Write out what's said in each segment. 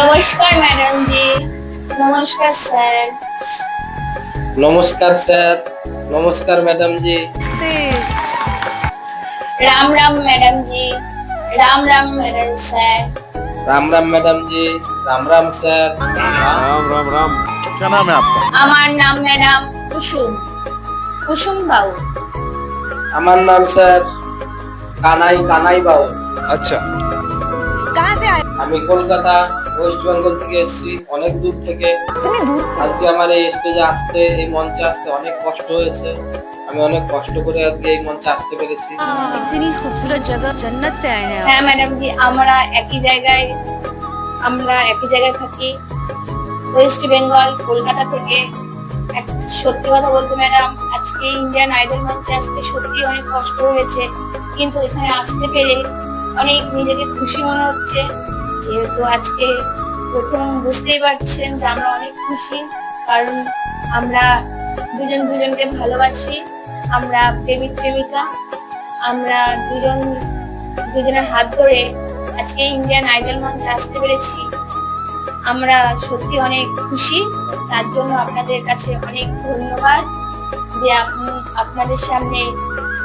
নমস্কার ম্যাডাম জি নমস্কার স্যার নমস্কার স্যার নমস্কার madam ji Ram Ram madam ji Ram Ram madam sir Ram Ram madam ji Ram Ram sir Ram Ram Ram क्या नाम है आपका আমার নাম ম্যাডাম কুসুম কুসুম বাউ আমার নাম স্যার কানাই কানাই বাবু अच्छा আমি কলকাতা ওয়েস্ট বেঙ্গল থেকে এসেছি অনেক দূর থেকে। আজকে আমার এই স্টেজে আসতে এই মঞ্চে আসতে অনেক কষ্ট হয়েছে। আমি অনেক কষ্ট করে আজকে এই মঞ্চে আসতে পেরেছি। ইতনি খুবসুরত জায়গা জান্নাত সে আয়ে হ্যাঁ। হ্যাঁ ম্যাডাম জি আমরা একই জায়গায় আমরা একই জায়গায় থাকি। ওয়েস্ট বেঙ্গল কলকাতা থেকে। এক সত্যি কথা বলতে ম্যাডাম আজকে ইন্ডিয়ান আইডল মঞ্চে আসতে সত্যি অনেক কষ্ট হয়েছে। কিন্তু এখানে আসতে পেরে অনেক নিজেকে খুশি মনে হচ্ছে। যেহেতু আজকে প্রথম বুঝতেই পারছেন যে আমরা অনেক খুশি কারণ আমরা দুজন দুজনকে ভালোবাসি। আমরা প্রেমিক প্রেমিকা। আমরা দুজন দুজনের হাত ধরে আজকে ইন্ডিয়ান আইডল মঞ্চে আসতে পেরেছি। আমরা সত্যি অনেক খুশি। তার জন্য আপনাদের কাছে অনেক ধন্যবাদ যে আপনি আপনাদের সামনে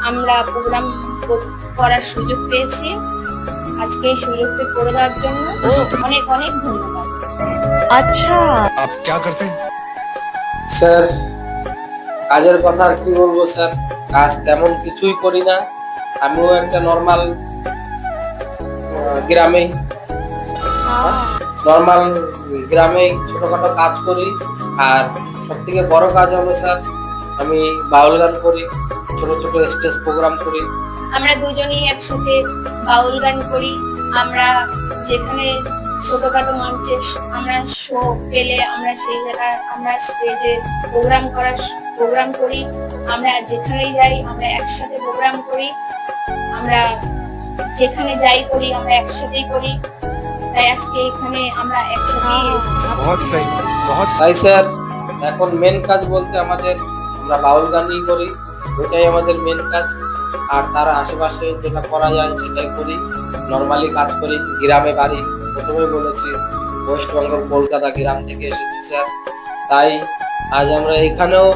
আমরা প্রোগ্রাম করার সুযোগ পেয়েছি। আজকে এই সুযোগটা করে দেওয়ার জন্য অনেক অনেক ধন্যবাদ। अच्छा आप क्या करते हैं স্যার কাজের কথা আর কি বলবো স্যার কাজ তেমন কিছুই করি না আমিও একটা নর্মাল গ্রামে নর্মাল গ্রামে ছোটখাটো কাজ করি আর সব থেকে বড় কাজ হলো স্যার আমি বাউল গান করি ছোট ছোট স্টেজ প্রোগ্রাম করি আমরা দুজনেই একসাথে বাউল গান করি আমরা যেখানে ছোটখাটো মঞ্চে আমরা শো পেলে আমরা সেই জায়গায় আমরা স্টেজে প্রোগ্রাম করার প্রোগ্রাম করি। আমরা যেখানেই যাই আমরা একসাথে প্রোগ্রাম করি। আমরা যেখানে যাই করি আমরা একসাথেই করি। তাই আজকে এখানে আমরা একসাথেই এসেছি। স্যার। এখন মেন কাজ বলতে আমাদের আমরা বাউল গানই করি। ওটাই আমাদের মেন কাজ। আর তার আশেপাশে যেটা করা যায় সেটাই করি। নর্মালি কাজ করি গ্রামে বাড়ি। প্রথমে বলেছি ওয়েস্ট বেঙ্গল কলকাতা গ্রাম থেকে এসেছি স্যার। তাই আজ আমরা এখানেও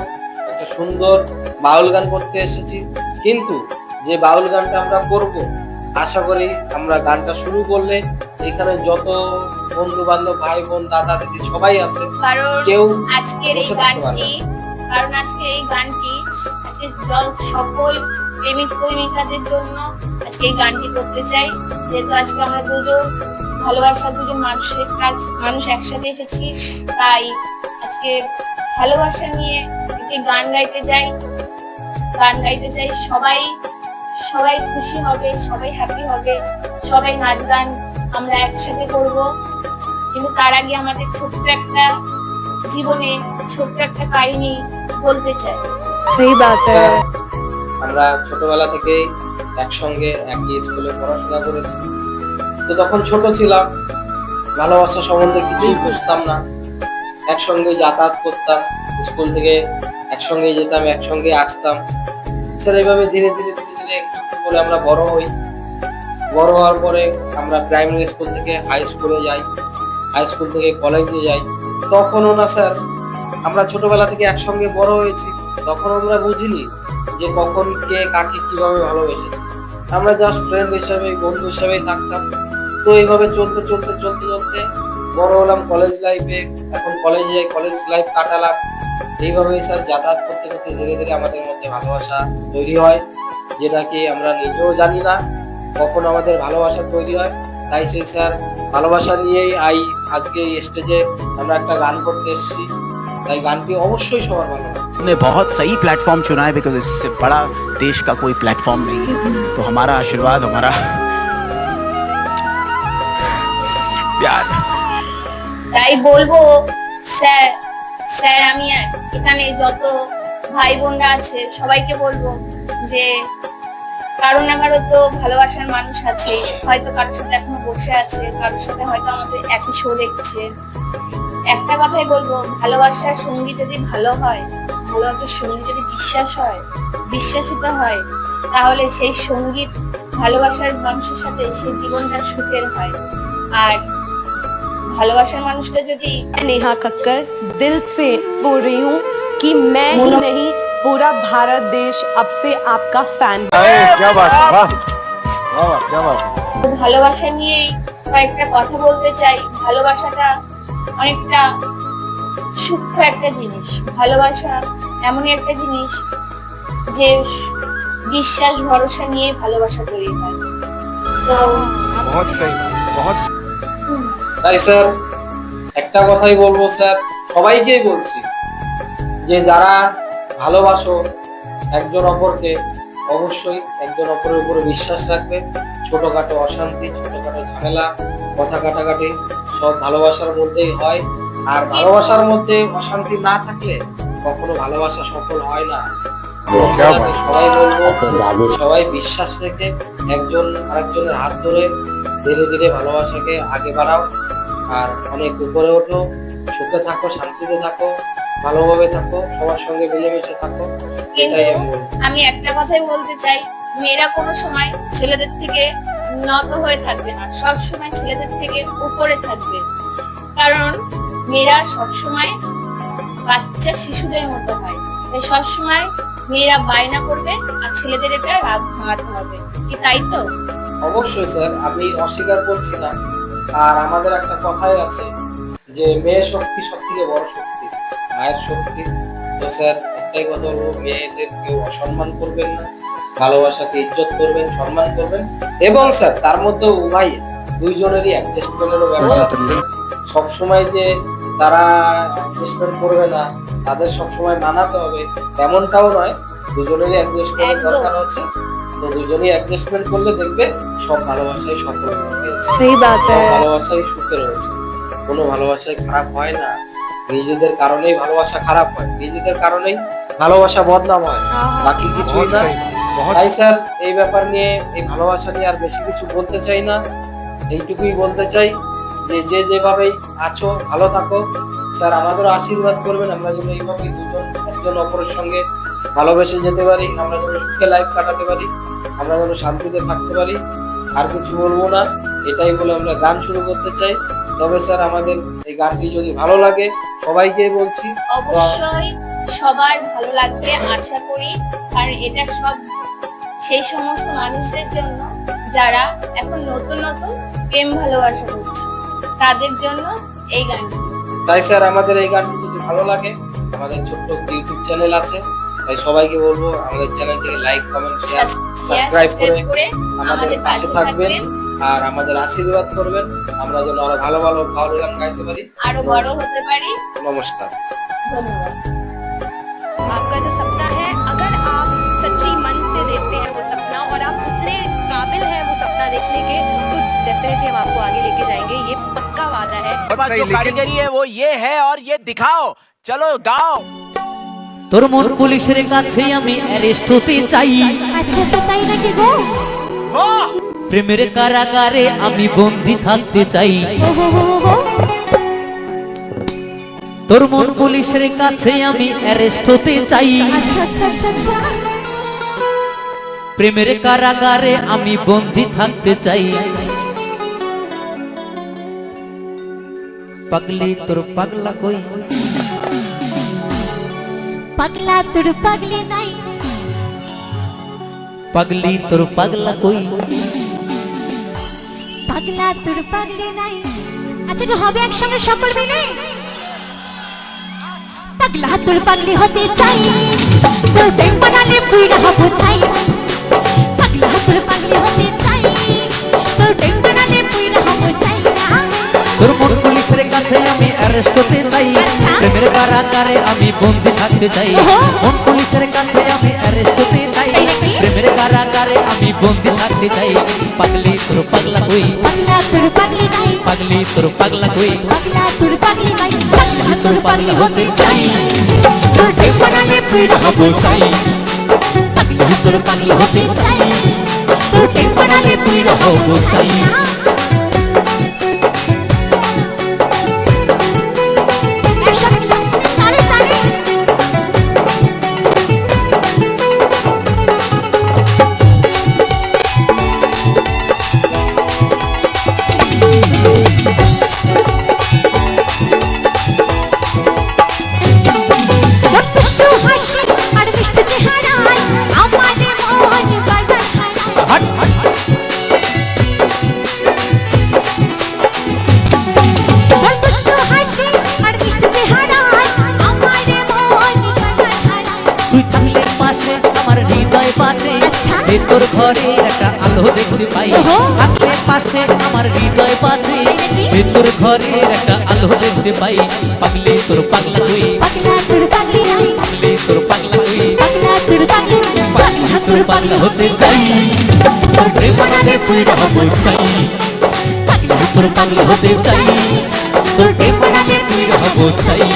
একটা সুন্দর বাউল গান করতে এসেছি। কিন্তু যে বাউল গানটা আমরা করব আশা করি আমরা গানটা শুরু করলে এখানে যত বন্ধু বান্ধব ভাই বোন দাদা দিদি সবাই আছে কেউ আজকের এই গানটি কারণ আজকের এই গানটি আজকে জল সকল প্রেমিক প্রেমিকাদের জন্য আজকে এই গানটি করতে চাই। যেহেতু আজকে আমরা দুজন ভালোবাসা দুজন মানুষের কাজ মানুষ একসাথে এসেছি। তাই আজকে ভালোবাসা নিয়ে একটি গান গাইতে যাই। গান গাইতে চাই সবাই সবাই খুশি হবে সবাই হ্যাপি হবে। সবাই নাচ গান আমরা একসাথে করব। কিন্তু তার আগে আমাদের ছোট্ট একটা জীবনে ছোট্ট একটা কাহিনী বলতে চাই। সেই আচ্ছা, আমরা ছোটবেলা থেকে একসঙ্গে একই স্কুলে পড়াশোনা করেছি। তো তখন ছোট ছিলাম। ভালোবাসা সম্বন্ধে কিছুই বুঝতাম না। একসঙ্গে যাতায়াত করতাম, স্কুল থেকে একসঙ্গে যেতাম, একসঙ্গে আসতাম। স্যার এইভাবে ধীরে ধীরে ধীরে ধীরে একটু একটু করে আমরা বড় হই। বড় হওয়ার পরে আমরা প্রাইমারি স্কুল থেকে হাই স্কুলে যাই হাই স্কুল থেকে কলেজে যাই। তখনও না স্যার, আমরা ছোটবেলা থেকে একসঙ্গে বড় হয়েছি। তখন আমরা বুঝিনি যে কখন কে কাকে কীভাবে ভালোবেসেছে। আমরা জাস্ট ফ্রেন্ড হিসাবে, বন্ধু হিসাবেই থাকতাম। তো এইভাবে চলতে চলতে চলতে চলতে বড় হলাম কলেজ লাইফে এখন কলেজে যাই কলেজ লাইফ কাটালাম এইভাবেই স্যার যাতায়াত করতে করতে ধীরে ধীরে আমাদের মধ্যে ভালোবাসা তৈরি হয় যেটা কি আমরা নিজেও জানি না কখন আমাদের ভালোবাসা তৈরি হয় তাই সেই স্যার ভালোবাসা নিয়েই আই আজকে এই স্টেজে আমরা একটা গান করতে এসেছি তাই গানটি অবশ্যই সবার ভালো লাগে ने बहुत सही प्लेटफॉर्म चुना है बिकॉज इससे बड़ा देश का कोई प्लेटफॉर्म नहीं है तो हमारा आशीर्वाद हमारा তাই বলব, স্যার স্যার, আমি এখানে যত ভাই বোনরা আছে, সবাইকে বলব যে, কারও না কারও তো ভালোবাসার মানুষ আছে, হয়তো কারোর সাথে এখনও বসে আছে, কারোর সাথে হয়তো আমাদের একই শো দেখছে। একটা কথাই বলব, ভালোবাসার সঙ্গী যদি ভালো হয়, ভালোবাসার সঙ্গী যদি বিশ্বাস হয়, বিশ্বাসিত হয়, তাহলে সেই সংগীত ভালোবাসার মানুষের সাথে সে জীবনটা সুখের হয়। আর ভালোবাসার মানুষটা যদি नेहा कक्कर दिल से बोल रही हूँ कि मैं ही बोलो। नहीं पूरा भारत देश अब से आपका फैन क्या बात है वाह वाह क्या बात है ভালোবাসা নিয়েই কয়েকটা কথা বলতে চাই ভালোবাসাটা অনেকটা সূক্ষ্ম একটা জিনিস ভালোবাসা এমনই একটা জিনিস যে বিশ্বাস ভরসা নিয়ে ভালোবাসা তৈরি হয় তো बहुत सही बहुत তাই স্যার একটা কথাই বলব স্যার সবাইকেই বলছি যে যারা ভালোবাসো একজন অপরকে অবশ্যই একজন অপরের উপরে বিশ্বাস রাখবে। ছোটোখাটো অশান্তি ছোটখাটো ঝামেলা কথা কাটাকাটি সব ভালোবাসার মধ্যেই হয়। আর ভালোবাসার মধ্যে অশান্তি না থাকলে কখনো ভালোবাসা সফল হয় না। সবাই বলব সবাই বিশ্বাস রেখে একজন আরেকজনের হাত ধরে ধীরে ধীরে ভালোবাসাকে আগে বাড়াও। আর অনেক উপরে ওঠো সুখে থাকো শান্তিতে থাকো ভালোভাবে থাকো সবার সঙ্গে মিলেমিশে থাকো কিন্তু আমি আমি একটা কথাই বলতে চাই মেয়েরা কোনো সময় ছেলেদের থেকে নত হয়ে থাকবে না সব সময় ছেলেদের থেকে উপরে থাকবে। কারণ মেয়েরা সব সময় বাচ্চা শিশুদের মতো হয়। তাই সব সময় মেয়েরা বায়না করবে আর ছেলেদের এটা রাগ ভাঙাতে হবে। কি তাই তো? অবশ্যই স্যার আমি অস্বীকার করছি না। আর আমাদের একটা কথাই আছে যে মেয়ে শক্তি সব থেকে বড় শক্তি। মায়ের শক্তি। তো স্যার একটাই কথা বলব মেয়েদের কেউ অসম্মান করবেন না ভালোবাসাকে ইজ্জত করবেন সম্মান করবেন। এবং স্যার তার মধ্যে উভয় দুইজনেরই অ্যাডজাস্টমেন্টেরও ব্যাপার আছে। সবসময় যে তারা অ্যাডজাস্টমেন্ট করবে না তাদের সবসময় মানাতে হবে তেমনটাও নয়। দুজনেরই অ্যাডজাস্টমেন্ট একদম। দরকার আছে। দুজনই অ্যাডজাস্টমেন্ট করলে দেখবে সব ভালোবাসাই সফল পেয়েছে সেই বাজার। ভালোবাসাই সুখে রয়েছে। কোনো ভালোবাসাই খারাপ হয় না। নিজেদের কারণেই ভালোবাসা খারাপ হয়। নিজেদের কারণেই ভালোবাসা বদনাম হয়। হ্যাঁ, হ্যাঁ। বাকি কিছু না। তাই স্যার এই ব্যাপার নিয়ে এই ভালোবাসা নিয়ে আর বেশি কিছু বলতে চাই না। এইটুকুই বলতে চাই যে যে যেভাবেই আছো ভালো থাকো। স্যার আমাদেরও আশীর্বাদ করবেন। আমরা যেন এইভাবেই দুজন একজন অপরের সঙ্গে ভালোবেসে যেতে পারি। আমরা যেন সুখে লাইফ কাটাতে পারি। আমরা যেন শান্তিতে থাকতে পারি। আর কিছু বলব না এটাই বলে আমরা গান শুরু করতে চাই। তবে স্যার আমাদের এই গানটি যদি ভালো লাগে সবাইকে বলছি অবশ্যই সবার ভালো লাগবে আশা করি। আর এটা সব সেই সমস্ত মানুষদের জন্য যারা এখন নতুন নতুন প্রেম ভালোবাসা করছে তাদের জন্য এই গানটি। তাই স্যার আমাদের এই গানটি যদি ভালো লাগে আমাদের ছোট্ট ইউটিউব চ্যানেল আছে। তাই সবাইকে বলবো আমাদের চ্যানেলটিকে লাইক কমেন্ট শেয়ার সাবস্ক্রাইব করে করে আমাদের পাশে থাকবেন আর আমাদের আশীর্বাদ করবেন আমরা যেন আরো ভালো ভালো ভালো গান গাইতে পারি আরো বড় হতে পারি নমস্কার ধন্যবাদ आपका जो सपना है अगर आप सच्ची मन से देखते हैं वो सपना और आप उतने काबिल हैं वो सपना देखने के तो डेफिनेटली हम आपको आगे लेके जाएंगे ये पक्का वादा है बहुत सही जो लेकिन कारीगरी है वो ये है और ये दिखाओ चलो गाओ তোর মন পুলিশের কাছে আমি অ্যারেস্ট হতে চাই। আচ্ছা তো তাই নাকি গো? প্রেমের কারাগারে আমি বন্দি থাকতে চাই। তোর মন পুলিশের কাছে আমি অ্যারেস্ট হতে চাই। আচ্ছা আচ্ছা আচ্ছা। প্রেমের কারাগারে আমি বন্দি থাকতে চাই। পাগলি তোর পাগলা কই? পাগলা তোর পাগলি নাই। পাগলি তোর পাগলা কই? পাগলা তোর পাগলি নাই। আচ্ছা তো হবে একসঙ্গে সকল মিলে? পাগলা তোর পাগলি হতে চাই। তোর প্রেম বানালে পুইরা হব চাই। পাগলা তোর পাগলি হতে চাই। তোর প্রেম বানালে পুইরা হব চাই তোর মন পুলিশের কাছে আমি অ্যারেস্ট হতে চাই। প্রেমের কারাগারে আমি বন্দি থাকতে চাই। মন পুলিশের কাছে আমি অ্যারেস্ট হতে চাই? প্রেমের কারাগারে আমি বন্দি থাকতে চাই। পাগলি তোর পাগলা কই পাগলা তোর পাগলি নাই পাগলি তোর পাগলা কই পাগলা তোর পাগলি নাই পাগলা তোর পাগলি হতে চাই। তোর বানালে পুইরা হব চাই। পাগলি তোর পাগলা হতে চাই। তোর বানালে পুইরা হব চাই। তোর ঘরে একটা আলো দেখতে পাই। হাতে পাশে আমার হৃদয় বাজে তোর ঘরে একটা আলো দেখতে পাই। পাগলি তোর পাগলা তুই। পাগলা তোর পাগলি। তুই। পাগলা তোর পাগলি। হতে চাই। তোর প্রেম বানালে পুইরা হব চাই। পাগলি তোর পাগলা হতে চাই। তোর প্রেম হব চাই।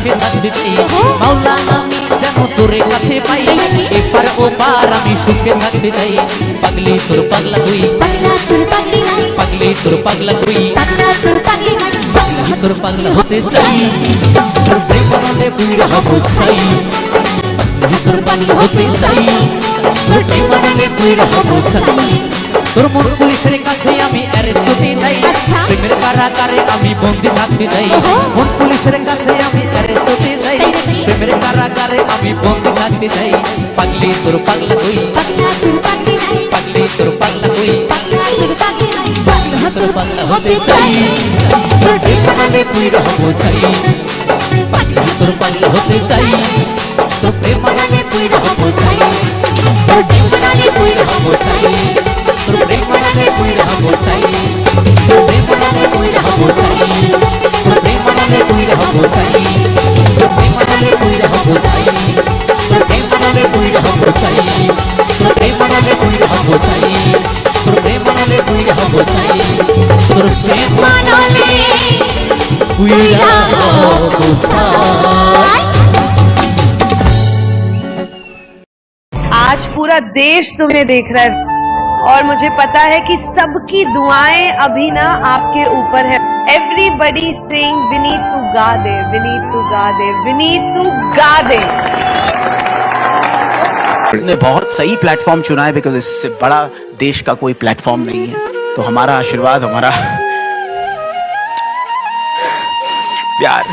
আমি সুখে থাকতে চাই ওহো। মাওলা আমি যেন তোরে কাছে পাই। এপার ওপার আমি সুখে থাকতে চাই। পাগলি তোর পাগলা তুই। পাগলা তোর পাগলি তুই। পাগলি তোর পাগলা হতে চাই। তোর প্রেম বানালে পুইরা হব চাই। পাগলি তোর পাগলা হতে চাই। তোর প্রেম বানালে পুইরা হব চাই। তোর মন পুলিশের কাছে আমি অ্যারেস্ট হতে চাই। আচ্ছা। প্রেমের কারাগারে আমি বন্দি থাকতে চাই। মন পুলিশের কাছে আমি কারাগারে তোতে যাই প্রেমের কারাগারে আমি বন্দি থাকতে যাই পাগলি তোর পাগলা তুই। পাগলি তোর পাগলা তুই। পাগলি তোর পাগলা হতে চাই। তোর প্রেম মানে তুই রহব চাই। তোর প্রেম মানে তুই রহব চাই। आज पूरा देश तुम्हें देख रहा है और मुझे पता है कि सबकी दुआएँ अभी ना आपके ऊपर है। एवरीबडी सिंग विनीत तू गा दे विनीत तू गा दे विनीत तू गा दे. ने बहुत सही प्लेटफॉर्म चुना है बिकॉज़ इससे बड़ा देश का कोई प्लेटफॉर्म नहीं है। तो हमारा आशीर्वाद, हमारा प्यार